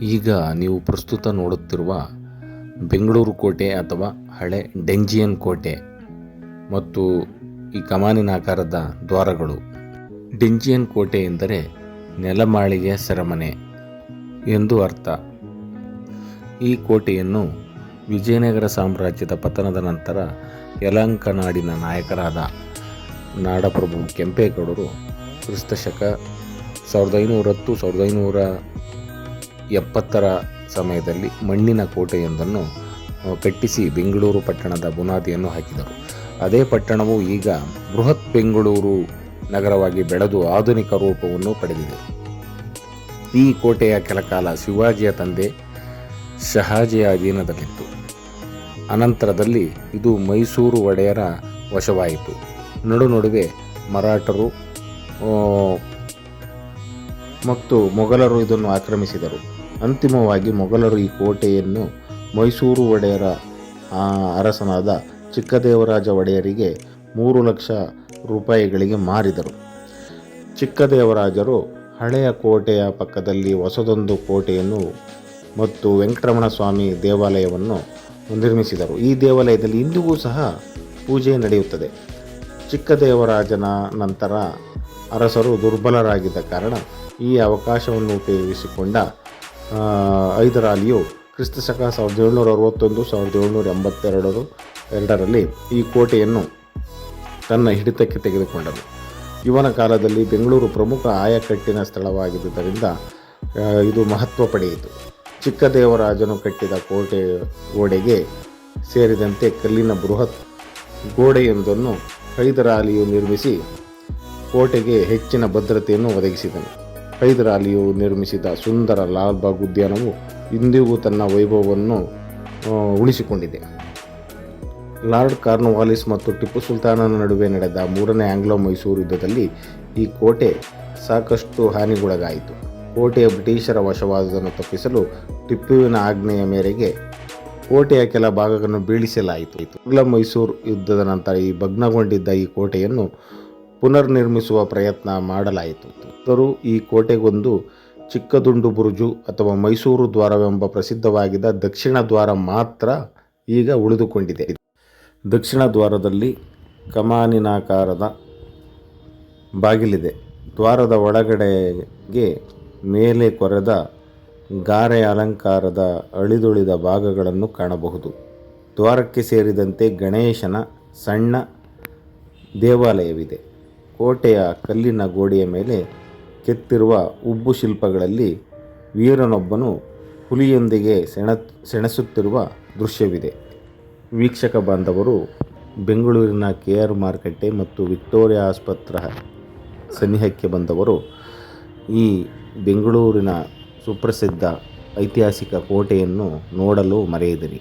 ಈಗ ನೀವು ಪ್ರಸ್ತುತ ನೋಡುತ್ತಿರುವ ಬೆಂಗಳೂರು ಕೋಟೆ ಅಥವಾ ಹಳೆ ಡೆಂಜಿಯನ್ ಕೋಟೆ ಮತ್ತು ಈ ಕಮಾನಿನ ಆಕಾರದ ದ್ವಾರಗಳು. ಡೆಂಜಿಯನ್ ಕೋಟೆ ಎಂದರೆ ನೆಲಮಾಳಿಗೆ ಸೆರೆಮನೆ ಎಂದು ಅರ್ಥ. ಈ ಕೋಟೆಯನ್ನು ವಿಜಯನಗರ ಸಾಮ್ರಾಜ್ಯದ ಪತನದ ನಂತರ ಯಲಂಕನಾಡಿನ ನಾಯಕರಾದ ನಾಡಪ್ರಭು ಕೆಂಪೇಗೌಡರು ಕ್ರಿಸ್ತಶಕ ಸಾವಿರದ ಐನೂರ ಹತ್ತು ಸಾವಿರದ ಐನೂರ ಎಪ್ಪತ್ತರ ಸಮಯದಲ್ಲಿ ಮಣ್ಣಿನ ಕೋಟೆಯೊಂದನ್ನು ಕಟ್ಟಿಸಿ ಬೆಂಗಳೂರು ಪಟ್ಟಣದ ಬುನಾದಿಯನ್ನು ಹಾಕಿದರು. ಅದೇ ಪಟ್ಟಣವು ಈಗ ಬೃಹತ್ ಬೆಂಗಳೂರು ನಗರವಾಗಿ ಬೆಳೆದು ಆಧುನಿಕ ರೂಪವನ್ನು ಪಡೆದಿದೆ. ಈ ಕೋಟೆಯ ಕೆಲಕಾಲ ಶಿವಾಜಿಯ ತಂದೆ ಶಹಾಜಿಯ ಅಧೀನದಲ್ಲಿತ್ತು. ಅನಂತರದಲ್ಲಿ ಇದು ಮೈಸೂರು ಒಡೆಯರ ವಶವಾಯಿತು. ನಡು ನಡುವೆ ಮರಾಠರು ಮತ್ತು ಮೊಘಲರು ಇದನ್ನು ಆಕ್ರಮಿಸಿದರು. ಅಂತಿಮವಾಗಿ ಮೊಘಲರು ಈ ಕೋಟೆಯನ್ನು ಮೈಸೂರು ಒಡೆಯರ ಅರಸನಾದ ಚಿಕ್ಕದೇವರಾಜ ಒಡೆಯರಿಗೆ ಮೂರು ಲಕ್ಷ ರೂಪಾಯಿಗಳಿಗೆ ಮಾರಿದರು. ಚಿಕ್ಕದೇವರಾಜರು ಹಳೆಯ ಕೋಟೆಯ ಪಕ್ಕದಲ್ಲಿ ಹೊಸದೊಂದು ಕೋಟೆಯನ್ನು ಮತ್ತು ವೆಂಕಟರಮಣ ಸ್ವಾಮಿ ದೇವಾಲಯವನ್ನು ನಿರ್ಮಿಸಿದರು. ಈ ದೇವಾಲಯದಲ್ಲಿ ಇಂದಿಗೂ ಸಹ ಪೂಜೆ ನಡೆಯುತ್ತದೆ. ಚಿಕ್ಕದೇವರಾಜನ ನಂತರ ಅರಸರು ದುರ್ಬಲರಾಗಿದ್ದ ಕಾರಣ ಈ ಅವಕಾಶವನ್ನು ಉಪಯೋಗಿಸಿಕೊಂಡ ಆ, ಹೈದರಾಲಿಯು ಕ್ರಿಸ್ತಶಕ ಸಾವಿರದ ಏಳ್ನೂರ ಅರವತ್ತೊಂದು ಸಾವಿರದ ಏಳ್ನೂರ ಎಂಬತ್ತೆರಡರು ಎರಡರಲ್ಲಿ ಈ ಕೋಟೆಯನ್ನು ತನ್ನ ಹಿಡಿತಕ್ಕೆ ತೆಗೆದುಕೊಂಡನು ಇವನ ಕಾಲದಲ್ಲಿ ಬೆಂಗಳೂರು ಪ್ರಮುಖ ಆಯಕಟ್ಟಿನ ಸ್ಥಳವಾಗಿದ್ದುದರಿಂದ ಇದು ಮಹತ್ವ ಪಡೆಯಿತು. ಚಿಕ್ಕದೇವರಾಜನು ಕಟ್ಟಿದ ಕೋಟೆ ಗೋಡೆಗೆ ಸೇರಿದಂತೆ ಕಲ್ಲಿನ ಬೃಹತ್ ಗೋಡೆಯೊಂದನ್ನು ಹೈದರಾಲಿಯು ನಿರ್ಮಿಸಿ ಕೋಟೆಗೆ ಹೆಚ್ಚಿನ ಭದ್ರತೆಯನ್ನು ಒದಗಿಸಿದನು. ಹೈದರಾಲಿಯು ನಿರ್ಮಿಸಿದ ಸುಂದರ ಲಾಲ್ಬಾಗ್ ಉದ್ಯಾನವು ಇಂದಿಗೂ ತನ್ನ ವೈಭವವನ್ನು ಉಳಿಸಿಕೊಂಡಿದೆ. ಲಾರ್ಡ್ ಕಾರ್ನವಾಲಿಸ್ ಮತ್ತು ಟಿಪ್ಪು ಸುಲ್ತಾನನ ನಡುವೆ ನಡೆದ ಮೂರನೇ ಆಂಗ್ಲೋ ಮೈಸೂರು ಯುದ್ಧದಲ್ಲಿ ಈ ಕೋಟೆ ಸಾಕಷ್ಟು ಹಾನಿಗೊಳಗಾಯಿತು. ಕೋಟೆಯ ಬ್ರಿಟಿಷರ ವಶವಾದುದನ್ನು ತಪ್ಪಿಸಲು ಟಿಪ್ಪುವಿನ ಆಜ್ಞೆಯ ಮೇರೆಗೆ ಕೋಟೆಯ ಕೆಲ ಭಾಗಗಳನ್ನು ಬೀಳಿಸಲಾಯಿತು. ಆಂಗ್ಲ ಮೈಸೂರು ಯುದ್ಧದ ನಂತರ ಈ ಭಗ್ನಗೊಂಡಿದ್ದ ಈ ಕೋಟೆಯನ್ನು ಪುನರ್ನಿರ್ಮಿಸುವ ಪ್ರಯತ್ನ ಮಾಡಲಾಯಿತು. ಆದರೂ ಈ ಕೋಟೆಗೊಂದು ಚಿಕ್ಕದುಂಡು ಬುರುಜು ಅಥವಾ ಮೈಸೂರು ದ್ವಾರವೆಂಬ ಪ್ರಸಿದ್ಧವಾಗಿದ್ದ ದಕ್ಷಿಣ ದ್ವಾರ ಮಾತ್ರ ಈಗ ಉಳಿದುಕೊಂಡಿದೆ. ದಕ್ಷಿಣ ದ್ವಾರದಲ್ಲಿ ಕಮಾನಿನಾಕಾರದ ಬಾಗಿಲಿದೆ. ದ್ವಾರದ ಒಳಗಡೆಗೆ ಮೇಲೆ ಕೊರೆದ ಗಾರೆ ಅಲಂಕಾರದ ಅಳಿದುಳಿದ ಭಾಗಗಳನ್ನು ಕಾಣಬಹುದು. ದ್ವಾರಕ್ಕೆ ಸೇರಿದಂತೆ ಗಣೇಶನ ಸಣ್ಣ ದೇವಾಲಯವಿದೆ. ಕೋಟೆಯ ಕಲ್ಲಿನ ಗೋಡೆಯ ಮೇಲೆ ಕೆತ್ತಿರುವ ಉಬ್ಬು ಶಿಲ್ಪಗಳಲ್ಲಿ ವೀರನೊಬ್ಬನು ಹುಲಿಯೊಂದಿಗೆ ಸೆಣ, ಸೆಣಸುತ್ತಿರುವ ದೃಶ್ಯವಿದೆ. ವೀಕ್ಷಕ ಬಾಂಧವರು ಬೆಂಗಳೂರಿನ ಕೆ ಆರ್ ಮಾರುಕಟ್ಟೆ ಮತ್ತು ವಿಕ್ಟೋರಿಯಾ ಆಸ್ಪತ್ರೆ ಸನಿಹಕ್ಕೆ ಬಂದವರು. ಈ ಬೆಂಗಳೂರಿನ ಸುಪ್ರಸಿದ್ಧ ಐತಿಹಾಸಿಕ ಕೋಟೆಯನ್ನು ನೋಡಲು ಮರೆಯದಿರಿ.